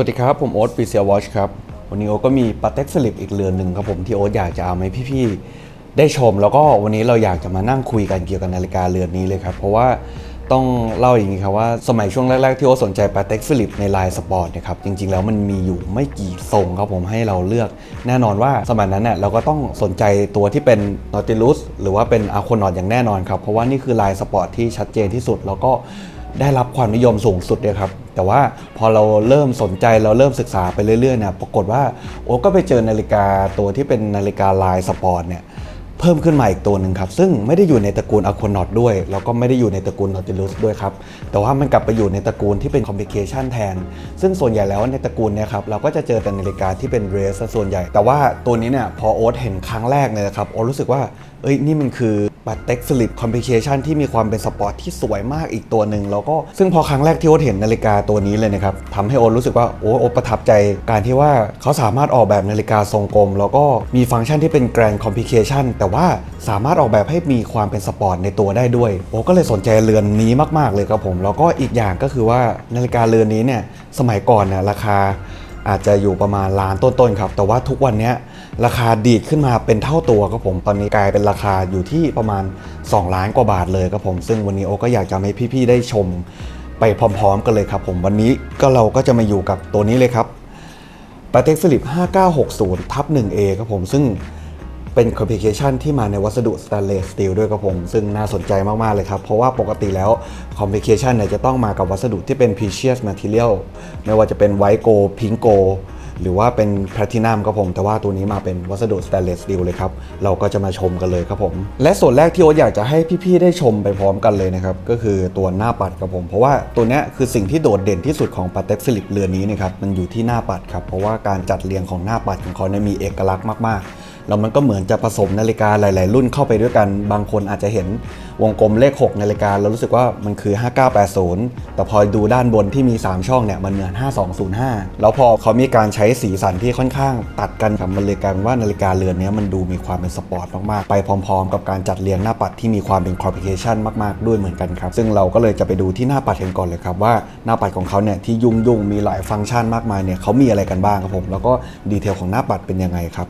สวัสดีครับ ผมโอ๊ตปีเซียวอชครับ วันนี้โอ๊ตก็มีปาเต็กสลิปอีกเรือนหนึ่งครับผมที่โอ๊ตอยากจะเอาให้พี่ๆได้ชมแล้วก็วันนี้เราอยากจะมานั่งคุยกันเกี่ยวกับนาฬิกาเรือนนี้เลยครับ เพราะว่าต้องเล่าอย่างนี้ครับว่าสมัยช่วงแรก ๆ ที่โอ๊ตสนใจปาเต็กสลิปในลายสปอร์ตเนะครับจริง ๆ แล้วมันมีอยู่ไม่กี่ทรงครับผมให้เราเลือก แน่นอนว่าสมัยนั้นเนี่ยเราก็ต้องสนใจตัวที่เป็น Nautilus หรือว่าเป็น Aquanaut อย่างแน่นอนครับเพราะว่านี่คือลายสปอร์ตที่ชัดเจนที่สุดแล้วก็ได้รับความนิยมสูงสุดเลยครับ แต่ว่าพอเราเริ่มสนใจเราเริ่มศึกษาไปเรื่อยๆเนี่ยปรากฏว่าโอ้ก็ไปเจอนาฬิกาตัวที่เป็นนาฬิกาลายสปอร์ตเนี่ยเพิ่มขึ้นมาอีกตัวหนึ่งครับ ซึ่งไม่ได้อยู่ในตระกูลอะควนอตด้วย แล้วก็ไม่ได้อยู่ในตระกูลนอติลุสด้วยครับ แต่ว่ามันกลับไปอยู่ในตระกูลที่เป็นคอม p ิเคชันแทน ซึ่งส่วนใหญ่แล้วในตระกูลเนี่ยครับเราก็จะเจอแต่นาฬิกาที่เป็นเรสส่วนใหญ่ แต่ว่าตัวนี้เนี่ยพอโอ๊ตเห็นครั้งแรกเลยนะครับโอ๊ตรู้สึกว่าเอ้ยนี่มันคือ บัตเต็กสลิปคอม p ิเคชันที่มีความเป็นสปอร์ตที่สวยมากอีกตัวหนึ่งแล้วก็ซึ่งพอครั้งแรกที่โอ๊ตเห็นนาฬิกาตัวนี้เลยนะครับทำให้โอ๊ตรู้สึกว่าโอ้โอ๊ตประทับใจการที่ว่าเขาสามารถออกแบบนาฬิกาทรงกลม แล้วก็มีฟังก์ชันที่เป็นแกรนคอม p ิเคชันแต่ว่าสามารถออกแบบให้มีความเป็นสปอร์ตในตัวได้ด้วยโอ๊ตก็เลยสนใจเรือนนี้มาก ๆเลยครับผม แล้วก็อีกอย่างก็คือว่านาฬิกาเรือนนี้เนี่ยสมัยก่อนเนี่ยราคา อาจจะอยู่ประมาณล้านต้นๆครับ แต่ว่าทุกวันนี้ราคาดีดขึ้นมาเป็นเท่าตัวครับผม ตอนนี้กลายเป็นราคาอยู่ที่ประมาณ 2 ล้านกว่าบาทเลยครับผม ซึ่งวันนี้โอก็อยากจะให้พี่ๆได้ชมไปพร้อมๆกันเลยครับผม วันนี้ก็เราก็จะมาอยู่กับตัวนี้เลยครับปาเต็กฟิลิป5960ทับ 1A ครับผม ซึ่ง เป็นคอมพลิเคชันที่มาในวัสดุสแตนเลสสตีลด้วยครับผม ซึ่งน่าสนใจมาก ๆ เลยครับ เพราะว่าปกติแล้วคอมพลิเคชันเนี่ยจะต้องมากับวัสดุที่เป็น precious material ไม่ว่าจะเป็นไวโกพิงโกหรือว่าเป็นแพลตินัมครับผม แต่ว่าตัวนี้มาเป็นวัสดุสแตนเลสสตีลเลยครับ เราก็จะมาชมกันเลยครับผม และส่วนแรกที่โอ๊ตอยากจะให้พี่ ๆ ได้ชมไปพร้อมกันเลยนะครับ ก็คือตัวหน้าปัดครับผม เพราะว่าตัวนี้คือสิ่งที่โดดเด่นที่สุดของปาเต็กฟิลิปเรือนนี้นะครับ มันอยู่ที่หน้าปัดครับ เพราะว่าการจัดเรียงของหน้าปัดของเขาเนี่ยมีเอกลักษณ์มาก ๆ แล้วมันก็เหมือนจะผสมนาฬิกาหลาย ๆ รุ่นเข้าไปด้วยกัน บางคนอาจจะเห็นวงกลมเลข 6 นาฬิกาแล้วรู้สึกว่ามันคือ 5980 แต่พอดูด้านบนที่มี 3 ช่องเนี่ยมันเหมือน 5205 แล้วพอเขามีการใช้สีสันที่ค่อนข้างตัดกันครับมันเลยกลายเป็นว่านาฬิกาเรือนนี้มันดูมีความเป็นสปอร์ตมาก ๆ ไปพร้อม ๆ กับการจัดเรียงหน้าปัดที่มีความเป็นคอมพลิเคชันมาก ๆ ด้วยเหมือนกันครับ ซึ่งเราก็เลยจะไปดูที่หน้าปัดกันก่อนเลยครับว่าหน้าปัดของเขาเนี่ยที่ยุ่งยุ่งๆมีหลายฟังก์ชันมากมายเนี่ยเขามีอะไรกันบ้างครับผมแล้วก็ดีเทลของหน้าปัดเป็นยังไงครับ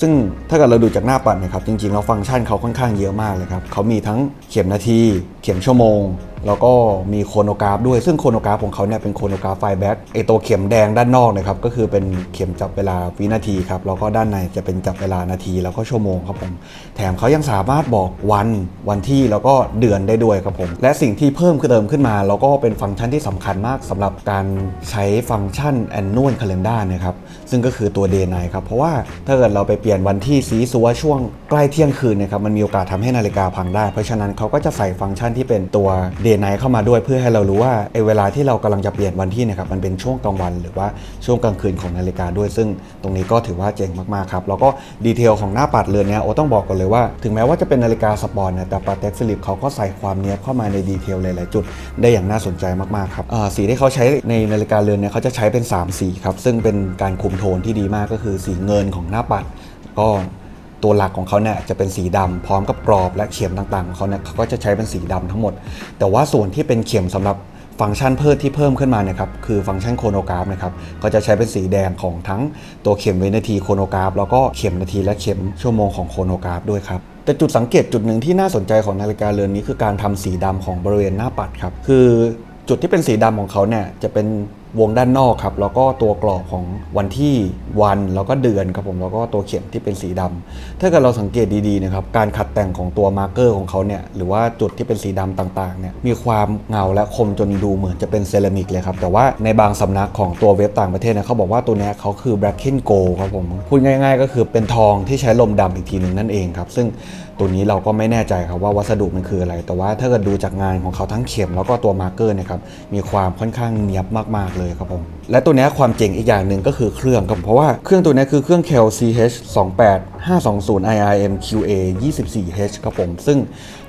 ซึ่งถ้าเกิดเราดูจากหน้าปัดนะครับจริงๆแล้วฟังก์ชันเขาค่อนข้างเยอะมากเลยครับเขามีทั้งเข็มนาที เข็มชั่วโมง แล้วก็มีโครโนกราฟด้วยซึ่งโครโนกราฟของเขาเนี่ยเป็นโครโนกราฟไฟแบ็กไอตัวเข็มแดงด้านนอกนะครับก็คือเป็นเข็มจับเวลาวินาทีครับแล้วก็ด้านในจะเป็นจับเวลานาที แล้วก็ชั่วโมงครับผมแถมเขายังสามารถบอกวันวันที่แล้วก็เดือนได้ด้วยครับผมและสิ่งที่เพิ่มเติมขึ้นมา แล้วก็เป็นฟังก์ชันที่สำคัญมากสำหรับการใช้ฟังก์ชัน annual calendar นะครับซึ่งก็คือตัว day night ครับเพราะว่าถ้าเกิดเราไปเปลี่ยนวันที่สีสัวช่วงใกล้เที่ยงคืนเนะครับมันมีโอกาสทำให้นาฬิกาพังได้ เพราะฉะนั้นเขาก็จะใส่ฟังก์ชันที่เป็นตัว day night เข้ามาด้วยเพื่อให้เรารู้ว่าไอ้เวลาที่เรากำลังจะเปลี่ยนวันที่นะครับมันเป็นช่วงกลางวัน หรือว่าช่วงกลางคืนของนาฬิกาด้วย ซึ่งตรงนี้ก็ถือว่าเจ๋งมากๆครับแล้วก็ดีเทลของหน้าปัดเรือนเนี้ยโอต้องบอกก่อนเลยว่า ถึงแม้ว่าจะเป็นนาฬิกาสปอร์ตนะแต่ปาเต็กฟิลิปเขาก็ใส่ความเนี้ยเข้ามาในดีเทลหลายๆจุด ได้อย่างน่าสนใจมากๆครับสีที่เขาใช้ในนาฬิกาเรือนเนี่ยเขาจะใช้เป็น 3 สีครับซึ่งเป็นการคุมโทนที่ดีมากก็คือสีเงินของหน้าปัดก็ ตัวหลักของเขาเนี่ยจะเป็นสีดำพร้อมกับกรอบและเข็มต่างๆของเขาเนี่ยเขาก็จะใช้เป็นสีดำทั้งหมด แต่ว่าส่วนที่เป็นเข็มสำหรับฟังก์ชันเพิ่มที่เพิ่มขึ้นมาเนี่ยครับคือฟังก์ชันโครโนกราฟนะครับก็จะใช้เป็นสีแดงของทั้งตัวเข็มวินาทีโครโนกราฟแล้วก็เข็มนาทีและเข็มชั่วโมงของโครโนกราฟด้วยครับแต่จุดสังเกตจุดหนึ่งที่น่าสนใจของนาฬิกาเรือนนี้คือการทำสีดำของบริเวณหน้าปัดครับคือจุดที่เป็นสีดำของเขาเนี่ยจะเป็น วงด้านนอกครับแล้วก็ตัวกรอบของวันที่วันแล้วก็เดือนครับผมแล้วก็ตัวเข็มที่เป็นสีดำถ้าเกิดเราสังเกตดีๆนะครับการขัดแต่งของตัวมาร์กเกอร์ของเขาเนี่ยหรือว่าจุดที่เป็นสีดำต่างๆเนี่ยมีความเงาและคมจนดูเหมือนจะเป็นเซรามิกเลยครับแต่ว่าในบางสำนักของตัวเว็บต่างประเทศเนี่ยเขาบอกว่าตัวนี้เขาคือ black and gold ครับผมพูดง่าย ๆ ก็คือเป็นทองที่ใช้ลมดำอีกทีหนึ่งนั่นเองครับซึ่งตัวนี้เราก็ไม่แน่ใจครับว่าวัสดุมันคืออะไร แต่ว่าถ้าเกิดดูจากงานของเขาทั้งเข็มแล้วก็ตัวมาร์เกอร์เนะครับมีความค่อนข้างเนียบมากๆเลยครับผมและตัวนี้ความเจ๋งอีกอย่างหนึ่งก็คือเครื่องครับเพราะว่าเครื่องตัวนี้คือเครื่อง KEL CH 28 520 IRM QA 24H ครับผมซึ่ง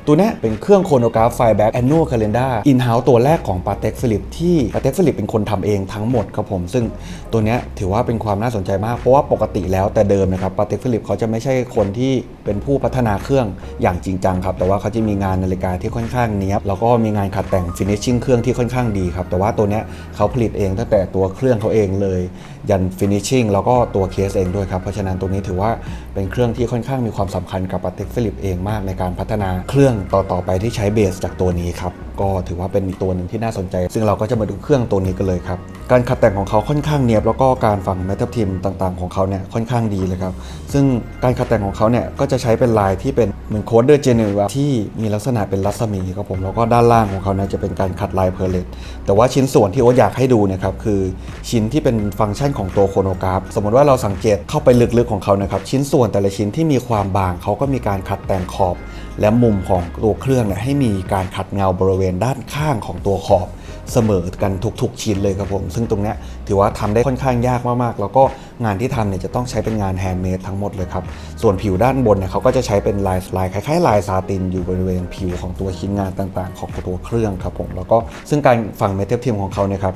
ตัวนี้เป็นเครื่องโคโนกราฟไฟแบ็กแอนน a ลคาล endar in house ตัวแรกของปาเต็กฟิลิปที่ปาเต็กฟิลิปเป็นคนทำเองทั้งหมดครับผม ซึ่งตัวนี้ถือว่าเป็นความน่าสนใจมาก เพราะว่าปกติแล้วแต่เดิมนะครับปาเต็กฟิลิปเขาจะไม่ใช่คนที่เป็นผู้พัฒนาเครื่องอย่างจริงจังครับ แต่ว่าเขาจะมีงานนาฬิกาที่ค่อนข้างเนี้ยบแล้วก็มีงานขัดแต่งฟินิชชิ่งเครื่องที่ค่อนข้างดีครับแต่ว่าตัวนี้เขาผลิตเองตั้งแต่ตัวเครื่องเขาเองเลย ยันฟินิชชิ่งแล้วก็ตัวเคสเองด้วยครับเพราะฉะนั้นตัวนี้ถือว่าเป็นเครื่องที่ค่อนข้างมีความสำคัญกับปาเต็กฟิลิปเองมากในการพัฒนาเครื่องต่อๆไปที่ใช้เบสจากตัวนี้ครับก็ถือว่าเป็นอีกตัวหนึ่งที่น่าสนใจ ซึ่งเราก็จะมาดูเครื่องตัวนี้กันเลยครับ การขัดแต่งของเขาค่อนข้างเนียบ แล้วก็การฝังเมทัลทิมต่างๆของเขาเนี่ยค่อนข้างดีเลยครับ ซึ่งการขัดแต่งของเขาเนี่ยก็จะใช้เป็นลายที่เป็นเหมือนโคดเดอร์เจเนอที่มีลักษณะเป็นรัศมีครับผมแล้วก็ด้านล่างของเขาเนี่ยจะเป็นการขัดลายเพอร์เลตแต่ว่าชิ้นส่วนที่โอ๊ตอยากให้ดูนะครับคือชิ้นที่เป็นฟังก์ชันของตัวโครโนกราฟสมมติว่าเราสังเกตเข้าไปลึกๆของเขานะครับชิ้นส่วนแต่ละชิ้นที่มีความบางเขาก็มีการขัดแต่งขอบ และมุมของตัวเครื่องเนี่ยให้มีการขัดเงาบริเวณด้านข้างของตัวขอบเสมอกันทุกๆ ชิ้นเลยครับผม ซึ่งตรงนี้ถือว่าทำได้ค่อนข้างยากมากๆ แล้วก็งานที่ทำเนี่ยจะต้องใช้เป็นงานแฮนด์เมดทั้งหมดเลยครับ ส่วนผิวด้านบนเนี่ยเขาก็จะใช้เป็นลายลายคล้ายๆ ลายซาตินอยู่บริเวณผิวของตัวชิ้นงานต่างๆ ของตัวเครื่องครับผม แล้วก็ซึ่งการฝังเมทัลทิมของเขาเนี่ยครับ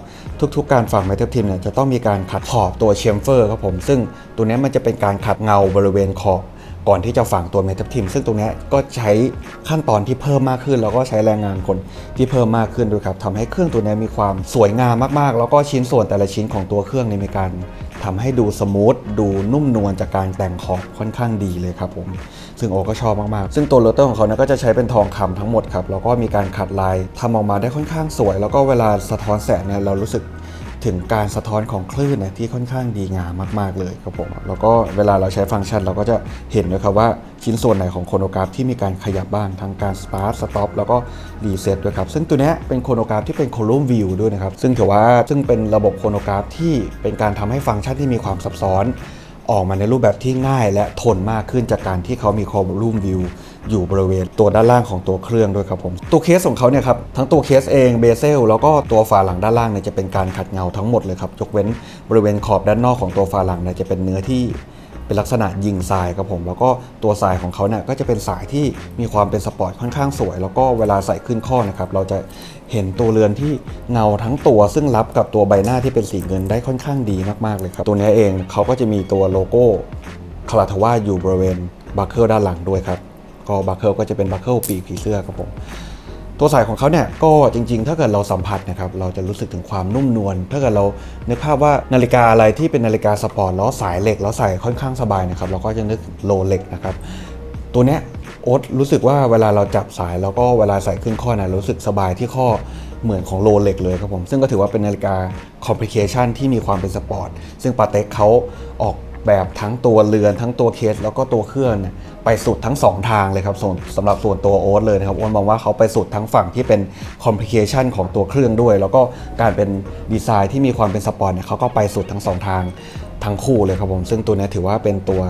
ทุกๆ การฝังเมทัลทิมเนี่ยจะต้องมีการขัดขอบตัวเชมเฟอร์ครับผมซึ่งตัวนี้มันจะเป็นการขัดเงาบริเวณขอบ ก่อนที่จะฝังตัวเมทัลทิม ซึ่งตรงนี้ก็ใช้ขั้นตอนที่เพิ่มมากขึ้น แล้วก็ใช้แรงงานคนที่เพิ่มมากขึ้นด้วยครับทำให้เครื่องตัวนี้มีความสวยงามมากๆ แล้วก็ชิ้นส่วนแต่ละชิ้นของตัวเครื่องเนี่ยมีการทำให้ดูสมูทดูนุ่มนวลจากการแต่งขอบค่อนข้างดีเลยครับผม ซึ่งโอก็ชอบมากๆ ซึ่งตัวโรเตอร์ของเขาเนี่ยก็จะใช้เป็นทองคำทั้งหมดครับแล้วก็มีการขัดลายทำออกมาได้ค่อนข้างสวย แล้วก็เวลาสะท้อนแสงเนี่ยเรารู้สึก ถึงการสะท้อนของคลื่นนี่ยที่ค่อนข้างดีงามมากๆเลยครับผมแล้วก็เวลาเราใช้ฟังก์ชันเราก็จะเห็นด้วยครับว่าชิ้นส่วนไหนของโครโนกราฟที่มีการขยับบ้างทั้งการสปาร์ตสต็อปแล้วก็รีเซ็ตด้วยครับซึ่งตัวนี้เป็นโครโนกราฟที่เป็นโคลูมวิวด้วยนะครับซึ่งถือว่าซึ่งเป็นระบบโครโนกราฟที่เป็นการทำให้ฟังก์ชันที่มีความซับซ้อน ออกมาในรูปแบบที่ง่ายและทนมากขึ้นจากการที่เขามีโคลูมวิว อยู่บริเวณตัวด้านล่างของตัวเครื่องด้วยครับผม ตัวเคสของเขาเนี่ยครับทั้งตัวเคสเองเบเซลแล้วก็ตัวฝาหลังด้านล่างเนี่ยจะเป็นการขัดเงาทั้งหมดเลยครับยกเว้นบริเวณขอบด้านนอกของตัวฝาหลังเนี่ยจะเป็นเนื้อที่เป็นลักษณะยิงทรายครับผมแล้วก็ตัวสายของเขาเนี่ยก็จะเป็นสายที่มีความเป็นสปอร์ตค่อนข้างสวย แล้วก็เวลาใส่ขึ้นข้อนะครับเราจะเห็นตัวเรือนที่เงาทั้งตัวซึ่งรับกับตัวใบหน้าที่เป็นสีเงินได้ค่อนข้างดีมากๆเลยครับตัวนี้เองเขาก็จะมีตัวโลโก้คาราทว่าอยู่บริเวณบัคเกิลด้านหลังด้วยครับ ก็บัคเกิลก็จะเป็นบัคเกิลปีกผีเสื้อครับผมตัวสายของเขาเนี่ยก็จริง ๆ ถ้าเกิดเราสัมผัสนะครับเราจะรู้สึกถึงความนุ่มนวลถ้าเกิดเรานึกภาพว่านาฬิกาอะไรที่เป็นนาฬิกาสปอร์ตแล้วสายเหล็กแล้วใส่ค่อนข้างสบายนะครับเราก็จะนึกโลเล็กนะครับตัวเนี้ยโอ๊ตรู้สึกว่าเวลาเราจับสายแล้วก็เวลาใส่ขึ้นข้อนะรู้สึกสบายที่ข้อเหมือนของโลเล็กเลยครับผม ซึ่งก็ถือว่าเป็นนาฬิกาคอมพลิเคชันที่มีความเป็นสปอร์ต ซึ่งปาเต็กเขาออก แบบทั้งตัวเรือนทั้งตัวเคส แล้วก็ตัวเครื่องเนี่ยไปสุดทั้ง 2 ทางเลยครับส่วนสำหรับส่วนตัวโอ๊ตเลยนะครับโอ๊ตมองว่าเขาไปสุดทั้งฝั่งที่เป็นคอมพลิเคชันของตัวเครื่องด้วย แล้วก็การเป็นดีไซน์ที่มีความเป็นสปอร์ตเนี่ยเขาก็ไปสุดทั้งสองทางทั้งคู่เลยครับผมซึ่งตัวนี้ถือว่าเป็นตัว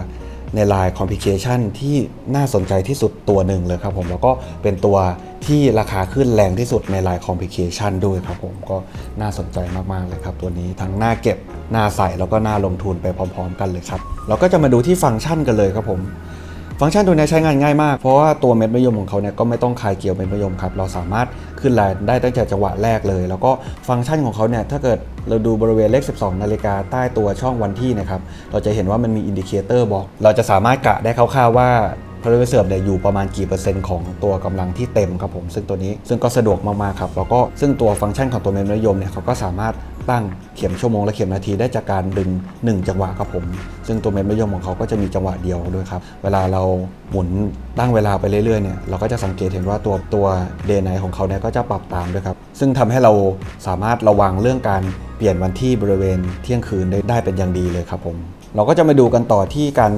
ในลายคอมพิเคชันที่น่าสนใจที่สุดตัวหนึ่งเลยครับผมแล้วก็เป็นตัวที่ราคาขึ้นแรงที่สุดในลายคอมพิเคชันด้วยครับผมก็น่าสนใจมากๆเลยครับ ตัวนี้ทั้งหน้าเก็บหน้าใส่แล้วก็หน้าลงทุนไปพร้อม ๆ กันเลยครับเราก็จะมาดูที่ฟังก์ชันกันเลยครับผมฟังก์ชันตัวนี้ใช้งานง่ายมาก เพราะว่าตัวเม็ดมะยมของเขาเนี่ยก็ไม่ต้องคลายเกลียวเม็ดมะยมครับ เราสามารถขึ้นไลน์ได้ตั้งแต่จังหวะแรกเลย แล้วก็ฟังก์ชันของเขาเนี่ยถ้าเกิด เราดูบริเวณเลข 12 นาฬิกาใต้ตัวช่องวันที่นะครับ เราจะเห็นว่ามันมีอินดิเคเตอร์บอก เราจะสามารถกะได้คร่าวๆว่า พระเวเสิร์ฟเนี่ยอยู่ประมาณกี่เปอร์เซ็นต์ของตัวกำลังที่เต็มครับผมซึ่งตัวนี้ซึ่งก็สะดวกมากๆครับแล้วก็ซึ่งตัวฟังก์ชันของตัวเม็ดมะยมเนี่ยเขาก็สามารถตั้งเข็มชั่วโมงและเข็มนาทีได้จากการดึง 1 จังหวะครับผม ซึ่งตัวเม็ดมะยมของเขาก็จะมีจังหวะเดียวด้วยครับ เวลาเราหมุนตั้งเวลาไปเรื่อยๆเนี่ยเราก็จะสังเกตเห็นว่าตัวตัวเดย์ไนของเขาเนี่ยก็จะปรับตามด้วยครับ ซึ่งทำให้เราสามารถระวังเรื่องการเปลี่ยนวันที่บริเวณเที่ยงคืนได้ได้เป็นอย่างดีเลยครับผม เราก็จะมาดูกันต่อที่การ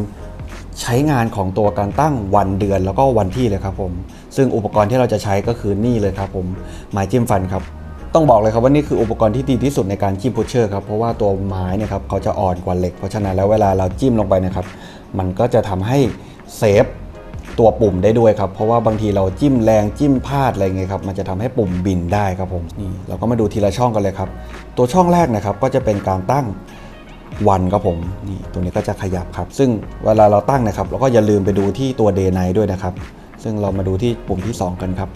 ใช้งานของตัวการตั้งวันเดือนแล้วก็วันที่เลยครับผม ซึ่งอุปกรณ์ที่เราจะใช้ก็คือนี่เลยครับผมไม้จิ้มฟันครับต้องบอกเลยครับว่านี่คืออุปกรณ์ที่ดีที่สุดในการจิ้มพุชเชอร์ครับเพราะว่าตัวไม้เนี่ยครับเขาจะอ่อนกว่าเหล็ก เพราะฉะนั้นแล้วเวลาเราจิ้มลงไปนะครับ มันก็จะทำให้เซฟตัวปุ่มได้ด้วยครับเพราะว่าบางทีเราจิ้มแรงจิ้มพลาดอะไรเงี้ยครับมันจะทำให้ปุ่มบินได้ครับผมนี่เราก็มาดูทีละช่องกันเลยครับ ตัวช่องแรกนะครับก็จะเป็นการตั้ง วันครับผมนี่ตัวนี้ก็จะขยับครับ ซึ่งเวลาเราตั้งนะครับ เราก็อย่าลืมไปดูที่ตัว day night ด้วยนะครับ ซึ่งเรามาดูที่ปุ่มที่ 2 กันครับ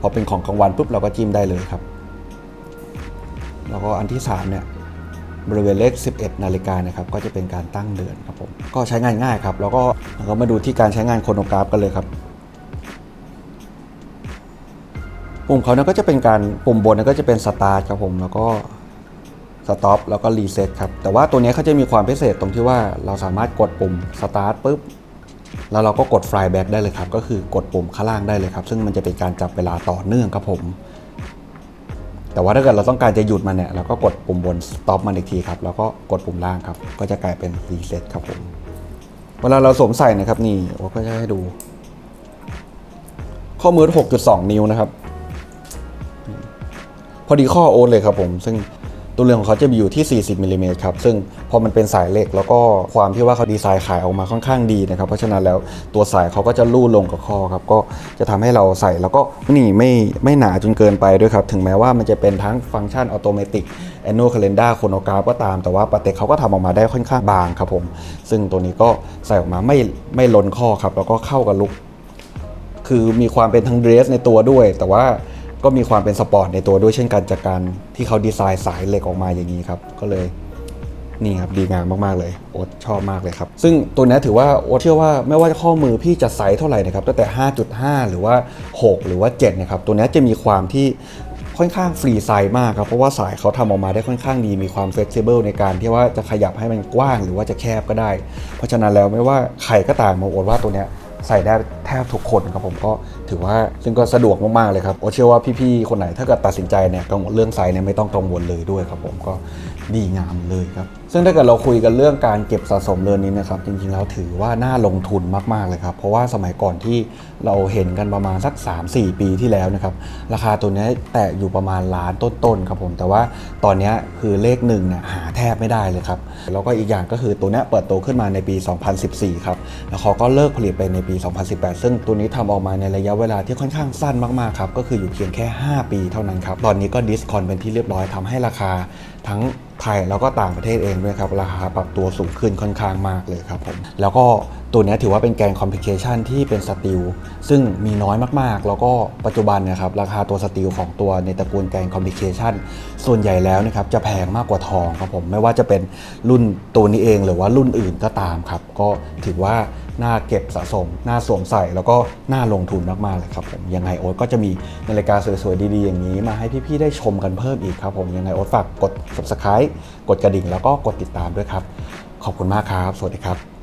พอเป็นของกลางวันปุ๊บเราก็จิ้มได้เลยครับ แล้วก็อันที่ 3 เนี่ยบริเวณเลข 11 นาฬิกานะครับ ก็จะเป็นการตั้งเดือนครับผม ก็ใช้งานง่ายครับ แล้วก็เราก็มาดูที่การใช้งานโครโนกราฟกันเลยครับ ปุ่มเขาเนี่ยก็จะเป็นการปุ่มบนเนี่ยก็จะเป็นสตาร์ทครับผมแล้วก็สต็อปแล้วก็รีเซ็ตครับแต่ว่าตัวนี้เขาจะมีความพิเศษตรงที่ว่าเราสามารถกดปุ่มสตาร์ทปุ๊บแล้วเราก็กด fly back ได้เลยครับ ก็คือกดปุ่มข้างล่างได้เลยครับ ซึ่งมันจะเป็นการจับเวลาต่อเนื่องครับผม แต่ว่าถ้าเกิดเราต้องการจะหยุดมันเนี่ยเราก็กดปุ่มบน stop มันอีกทีครับ แล้วก็กดปุ่มล่างครับ ก็จะกลายเป็น reset ครับผม เวลาเราสวมใส่นะครับนี่โอ้ก็จะให้ดู ข้อมือ 6.2 นิ้วนะครับ พอดีข้อโอ๊ตเลยครับผม ซึ่งตัวเรือนของเขาจะมีอยู่ที่ 40มิลลิเมตรครับ ซึ่งพอมันเป็นสายเหล็ก แล้วก็ความที่ว่าเขาดีไซน์ขายออกมาค่อนข้างดีนะครับ เพราะฉะนั้นแล้วตัวสายเขาก็จะลู่ลงกับข้อครับ ก็จะทำให้เราใส่แล้วก็นี่ไม่ไม่หนาจนเกินไปด้วยครับ ถึงแม้ว่ามันจะเป็นทั้งฟังก์ชันอัตโนมัติ annual calendar chronograph ก็ตาม แต่ว่าปาเต็กเขาก็ทำออกมาได้ค่อนข้างบางครับผม ซึ่งตัวนี้ก็ใส่ออกมาไม่ไม่ล้นข้อครับ แล้วก็เข้ากับลุคคือมีความเป็นทั้งเดรสในตัวด้วย แต่ว่า ก็มีความเป็นสปอร์ตในตัวด้วยเช่นกันจากการที่เขาดีไซน์สายเหล็กออกมาอย่างนี้ครับ ก็เลยนี่ครับดีงามมาก ๆ เลยโอ๊ตชอบมากเลยครับ ซึ่งตัวนี้ถือว่าโอ๊ตเชื่อว่าไม่ว่าจะข้อมือพี่จะไซส์เท่าไหร่นะครับตั้งแต่ 5.5 หรือว่า 6 หรือว่า7นะครับตัวนี้จะมีความที่ค่อนข้างฟรีไซส์มากครับ เพราะว่าสายเขาทำออกมาได้ค่อนข้างดีมีความเฟ e ซิเบิลในการที่ว่าจะขยับให้มันกว้างหรือว่าจะแคบก็ได้ เพราะฉะนั้นแล้วไม่ว่าใครก็ตามมาโอ๊ตว่าตัวนี้ใส่ได้ ทบทุกคนครับผมก็ถือว่าซึ่งก็สะดวกมากๆเลยครับโอเชื่อว่าพี่ๆคนไหนถ้าเกิดตัดสินใจเนี่ยกังวลเรื่องไซส์เนี่ยไม่ต้องกังวลเลยด้วยครับผมก็ดีงามเลยครับ ซึ่งถ้าเกิดเราคุยกันเรื่องการเก็บสะสมเรือนนี้นะครับ จริงๆแล้วถือว่าน่าลงทุนมากๆเลยครับ เพราะว่าสมัยก่อนที่เราเห็นกันประมาณสัก 3-4 ปีที่แล้วนะครับ ราคาตัวนี้แตะอยู่ประมาณล้านต้นๆครับผม แต่ว่าตอนนี้คือเลขหนึ่งเนี่ยหาแทบไม่ได้เลยครับ แล้วก็อีกอย่างก็คือตัวนี้เปิดตัวขึ้นมาในปี 2014 ครับ แล้วเขาก็เลิกผลิตไปในปี 2018ซึ่งตัวนี้ทำออกมาในระยะเวลาที่ค่อนข้างสั้นมากๆครับก็คืออยู่เพียงแค่ 5 ปีเท่านั้นครับตอนนี้ก็ดิสคอนเป็นที่เรียบร้อยทำให้ราคาทั้งไทยแล้วก็ต่างประเทศเองด้วยครับราคาปรับตัวสูงขึ้นค่อนข้างมากเลยครับผมแล้วก็ตัวนี้ถือว่าเป็นแกนคอมพลิเคชันที่เป็นสตีลซึ่งมีน้อยมากๆ แล้วก็ปัจจุบันนะครับราคาตัวสตีลของตัวในตระกูลแกนคอมพลิเคชันส่วนใหญ่แล้วนะครับจะแพงมากกว่าทองครับผมไม่ว่าจะเป็นรุ่นตัวนี้เองหรือว่ารุ่นอื่นก็ตามครับ ก็ถือว่า น่าเก็บสะสม น่าสวมใส่ แล้วก็น่าลงทุนมากๆเลยครับผมยังไงโอ๊ตก็จะมีนาฬิกาสวยๆดีๆอย่างนี้ มาให้พี่ๆได้ชมกันเพิ่มอีกครับผมยังไงโอ๊ตฝากกด subscribe กดกระดิ่ง แล้วก็กดติดตามด้วยครับ ขอบคุณมากครับ สวัสดีครับ